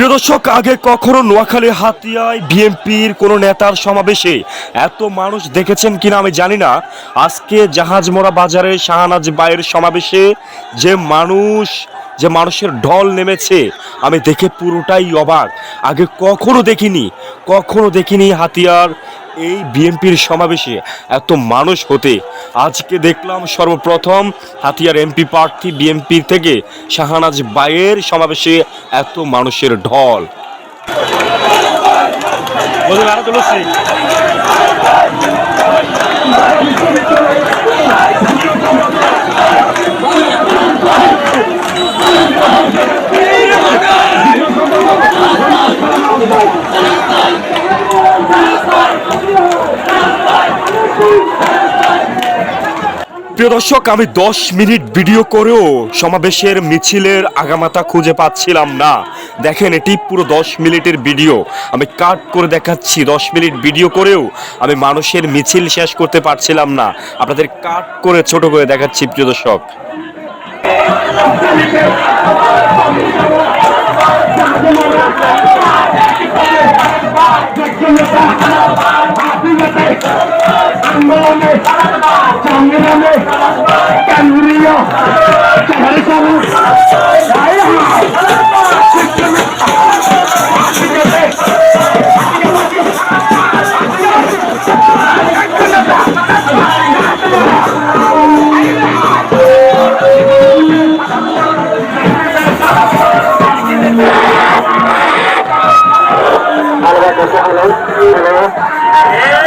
প্রিয় দর্শক, আগে কখনো নোয়াখালী হাতিয়ায় বিএনপির কোনো নেতার সমাবেশে এত মানুষ দেখেছেন কিনা আমি জানি না। আজকে জাহাজমোড়া বাজারে শাহানাজ বাইয়ের সমাবেশে যে মানুষ, যে মানুষের ঢল নেমেছে, আমি দেখে পুরোটাই অবাক। আগে কখনো দেখিনি কখনো দেখিনি হাতিয়ার এই বিএনপির সমাবেশে এত মানুষ হতে আজকে দেখলাম সর্বপ্রথম হাতিয়ার এমপি প্রার্থী বিএনপি থেকে শাহানাজ বাইয়ের সমাবেশে এত মানুষের ঢল। প্রিয় দর্শক, আমি দশ মিনিট ভিডিও করেও সমাবেশের মিছিলের আগামাতা খুঁজে পাচ্ছিলাম না। দেখেন, এটি পুরো দশ মিনিটের ভিডিও। আমি কাট করে দেখাচ্ছি, দশ মিনিট ভিডিও করেও আমি মানুষের মিছিল শেষ করতে পারছিলাম না। আপনাদের কাট করে ছোট করে দেখাচ্ছি, প্রিয় দর্শক। আন্দোলনে Hello. Hello.